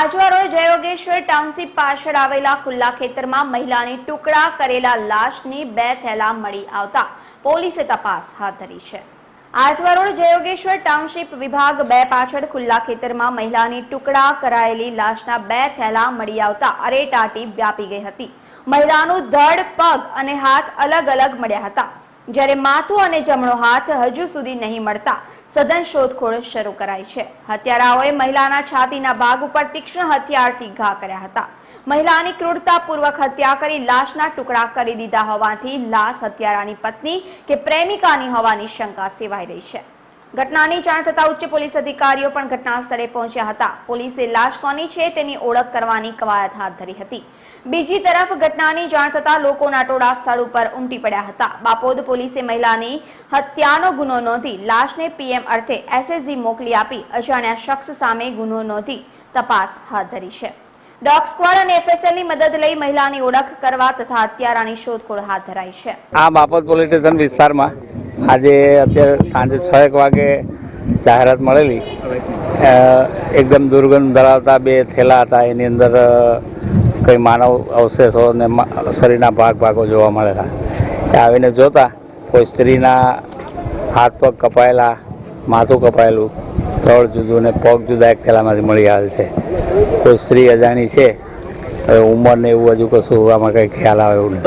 આજવા રોજ જયોગેશ્વર ટાઉનશીપ પાછળ આવેલા ખુલ્લા ખેતરમાં મહિલાની ટુકડા કરેલા લાશની બે થેલા મળી આવતા પોલીસે તપાસ હાથ ધરી છે. આજવારોડ જયોગેશ્વર ટાઉનશીપ વિભાગ બે પાછળ ખુલ્લા ખેતરમાં મહિલાની ટુકડા કરાયેલી લાશના બે થેલા મળી આવતા અરેટાટી વ્યાપી ગઈ હતી. મહિલાનું ધડ, પગ અને હાથ અલગ અલગ મળ્યા હતા. જ્યારે માથું અને જમણો હાથ હજુ સુધી નહીં મળતા સઘન શોધખોળ શરૂ કરાઈ છે. હત્યારાઓએ મહિલાના છાતીના ભાગ ઉપર તીક્ષ્ણ હથિયારથી ઘા કર્યા હતા. મહિલાની ક્રૂરતાપૂર્વક હત્યા કરી લાશના ટુકડા કરી દીધા હોવાથી લાશ હત્યારાની પત્ની કે પ્રેમિકાની હોવાની શંકા સેવાઈ રહી છે. ઘટનાની જાણ થતા ઉચ્ચ પોલીસ અધિકારીઓ પણ ઘટના સ્થળે પહોંચ્યા હતા. પોલીસે લાશ કોની છે તેની ઓળખ કરવાની કવાયત હાથ ધરી હતી. બીજી તરફ ઘટનાની જાણ થતા લોકોના ટોળા સ્થળ ઉપર ઉમટી પડ્યા હતા. બાપોદ પોલીસે મહિલાની હત્યાનો ગુનો નોંધી લાશને પીએમ અર્થે એસએસજી મોકલી આપી અજાણ્યા શખ્સ સામે ગુનો નોંધી તપાસ હાથ ધરી છે. ડોગ સ્ક્વોડ અને એફએસએલની મદદ લઈ મહિલાની ઓળખ કરવા તથા હત્યારાની શોધખોળ હાથ ધરાઈ છે. આ બાપોદ પોલીસ સ્ટેશન વિસ્તારમાં આજે અત્યારે સાંજે છ એક વાગે જાહેરાત મળેલી. એકદમ દુર્ગંધ ધરાવતા બે થેલા હતા. એની અંદર કંઈ માનવ અવશેષો અને શરીરના ભાગ ભાગો જોવા મળેલા. એ આવીને જોતા કોઈ સ્ત્રીના હાથ પગ કપાયેલા માથું કપાયેલું તળ જુદું ને પગ જુદા એક થેલામાંથી મળી આવે છે. કોઈ સ્ત્રી અજાણી છે? હવે ઉંમર ને એવું હજુ કશું આમાં કંઈ ખ્યાલ આવે એવું છે?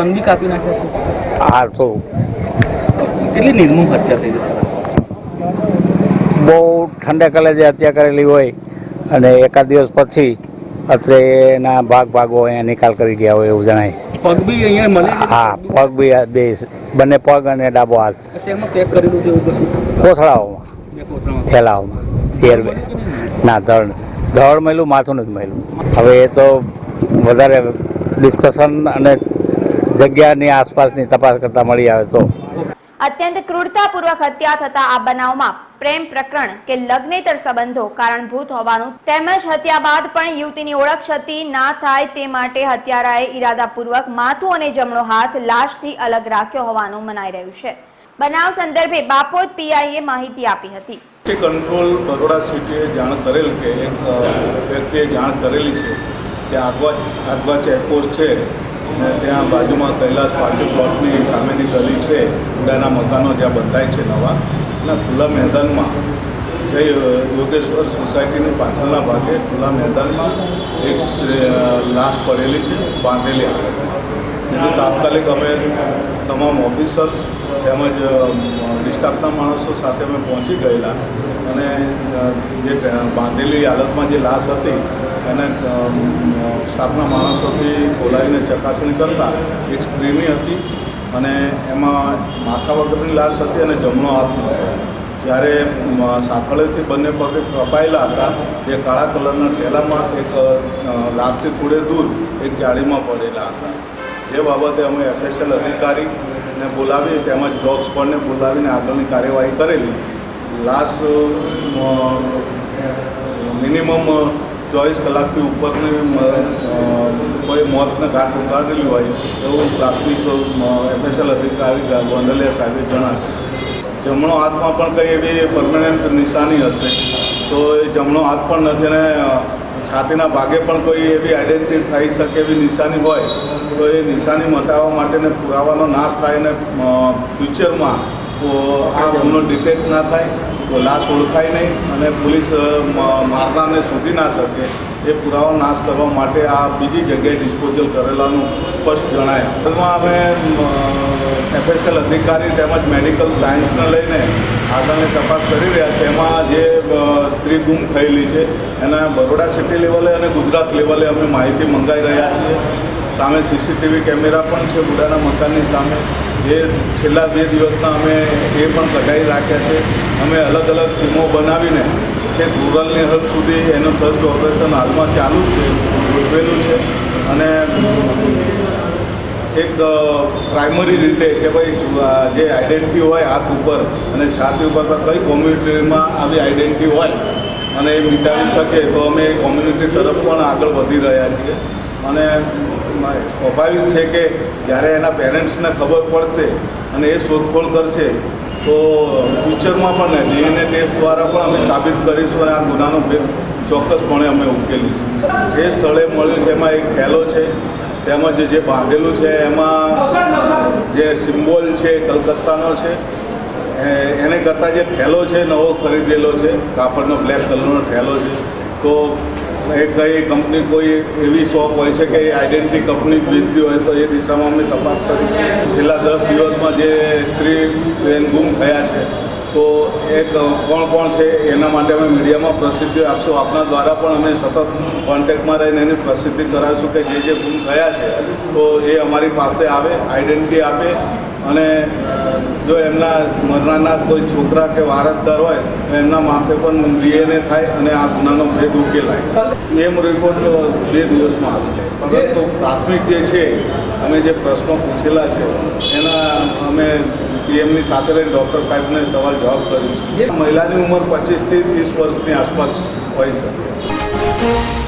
આ થોડું કેટલી નિર્મમ હત્યા થઈ છે બહુ ઠંડા કલે જે હત્યા કરેલી હોય અને એકાદ દિવસ પછી અત્રે એના ભાગ ભાગો અહીંયા નિકાલ કરી ગયા હોય એવું જણાય છે. પગ બી અહીંયા મળે હા પગ બી બે બંને પગ અને ડાબો હાથ. કોથળાઓમાં. થેલાઓમાં. એરવે ના ધળ ધળ મળ્યું માથું નથી મળ્યું. હવે એ તો વધારે ડિસ્કશન અને જગ્યાની આસપાસની તપાસ કરતાં મળી આવે તો. અત્યંત ક્રૂરતાપૂર્વક હત્યા થતા આ બનાવમાં પ્રેમ પ્રકરણ કે લગ્નેતર સંબંધો કારણભૂત હોવાનું તેમજ હત્યા બાદ પણ યુવતીની ઓળખ ક્ષતિ ના થાય તે માટે હત્યારાએ ઈરાદાપૂર્વક માથું અને જમણો હાથ લાશથી અલગ રાખ્યો હોવાનું મનાઈ રહ્યું છે. બનાવ સંદર્ભે બાપોદ પીઆઈએ માહિતી આપી હતી. કંટ્રોલ બરોડા સિટીએ જાણ કરેલ કે વ્યક્તિએ જાણ કરેલી છે કે આગવા આગવા ચેકપોસ્ટ છે ને ત્યાં બાજુમાં કૈલાસ પાર્ટી પ્લોટની સામેની ગલી છે. ઊંડાના મકાનો જ્યાં બંધાય છે નવા. એના ખુલ્લા મેદાનમાં જય યોગેશ્વર સોસાયટીની પાછળના ભાગે ખુલ્લા મેદાનમાં એક લાશ પડેલી છે, બાંધેલી હાલતમાં એટલે તાત્કાલિક અમે તમામ ઓફિસર્સ તેમજ ડિસ્ટાફના માણસો સાથે અમે પહોંચી ગયેલા. અને જે બાંધેલી હાલતમાં જે લાશ હતી એને સ્ટાફના માણસોથી બોલાવીને ચકાસણી કરતાં એક સ્ત્રીની હતી અને એમાં માથા વગરની લાશ હતી અને જમણો હાથ નહોતો. જ્યારે સાથળેથી બંને પગે કપાયેલા હતા જે કાળા કલરના ઠેલામાં એક લાશથી થોડે દૂર એક જાળીમાં પડેલા હતા. જે બાબતે અમે એફએસએલ અધિકારીને બોલાવી, તેમજ ડોગ સ્કોડને બોલાવીને આગળની કાર્યવાહી કરેલી. લાશ મિનિમમ ચોવીસ કલાકથી ઉપરની કોઈ મોતને ઘાટ ઉતારેલી હોય એવું પ્રાથમિક એફએસએલ અધિકારી ગોંડલિયા સાહેબે જણાવ્યું. જમણો હાથમાં પણ કંઈ એવી પરમનન્ટ નિશાની હશે, તો એ જમણો હાથ પણ નથી અને છાતીના ભાગે પણ કોઈ એવી આઈડેન્ટિટી થઈ શકે એવી નિશાની હોય, તો એ નિશાની મટાવવા માટેને પુરાવાનો નાશ થાય અને ફ્યુચરમાં આ ગુનો ડિટેક્ટ ના થાય. લાશ ઓળખાય નહીં અને પોલીસ મારનારને શોધી ના શકે. એ પુરાવો નાશ કરવા માટે આ બીજી જગ્યાએ ડિસ્પોઝલ કરેલાનું સ્પષ્ટ જણાય. હાલમાં અમે એફએસએલ અધિકારી તેમજ મેડિકલ સાયન્સને લઈને આગળની તપાસ કરી રહ્યા છે એમાં જે સ્ત્રી ગુમ થયેલી છે, એના બરોડા સિટી લેવલે અને ગુજરાત લેવલે અમે માહિતી મંગાવી રહ્યા છીએ. સામે સીસીટીવી કેમેરા પણ છે, બુડાના મકાનની સામે. એ છેલ્લા બે દિવસના અમે એ પણ કઢાઈ રાખ્યા છે. અમે અલગ અલગ ટીમો બનાવીને છે રૂરલની હદ સુધી એનું સર્ચ ઓપરેશન હાલમાં ચાલુ જ છે, ગોઠવેલું છે. અને એક પ્રાઇમરી રીતે કે ભાઈ જે આઈડેન્ટિટી હોય હાથ ઉપર અને છાતી ઉપર, તો કઈ કોમ્યુનિટીમાં આવી આઈડેન્ટિટી હોય અને એ મિટાવી શકે, તો અમે એ કોમ્યુનિટી તરફ પણ આગળ વધી રહ્યા છીએ. અને સ્વાભાવિક છે કે જ્યારે એના પેરેન્ટ્સને ખબર પડશે અને એ શોધખોળ કરશે, તો ફ્યુચરમાં પણ ડીએનએ ટેસ્ટ દ્વારા પણ અમે સાબિત કરીશું અને આ ગુનાનો ભેદ ચોક્કસપણે અમે ઉકેલીશું. જે સ્થળે મળ્યું છે, એમાં એક થેલો છે તેમજ જે બાંધેલું છે, એમાં જે સિમ્બોલ છે, કલકત્તાનો છે એને કરતાં જે થેલો છે, નવો ખરીદેલો છે, કાપડનો બ્લેક કલરનો થેલો છે, તો એ કઈ કંપની કોઈ એવી શોપ હોય છે કે એ આઈડેન્ટિટી કંપની જ વેચતી હોય તો એ દિશામાં અમે તપાસ કરીશું. છેલ્લા દસ દિવસમાં જે સ્ત્રી બેન ગુમ થયા છે, તો એ કોણ કોણ છે એના માટે અમે મીડિયામાં પ્રસિદ્ધિ આપશું. આપના દ્વારા પણ અમે સતત કોન્ટેક્ટમાં રહીને એની પ્રસિદ્ધિ કરાવીશું કે જે જે ગુમ થયા છે, તો એ અમારી પાસે આવે આઈડેન્ટિટી આપે અને જો એમના મરનારના કોઈ છોકરા કે વારસદાર હોય, તો એમના માથે પણ ડીએનએ થાય અને આ ગુનાનો ભેદ ઉકેલાય. એમ રિપોર્ટ બે દિવસમાં આવી જાય પરંતુ પ્રાથમિક જે છે, અમે જે પ્રશ્નો પૂછેલા છે, એના અમે પીએમની સાથે રહીને ડૉક્ટર સાહેબને સવાલ જવાબ કરીશું. મહિલાની ઉંમર પચીસથી ત્રીસ વર્ષની આસપાસ હોઈ શકે.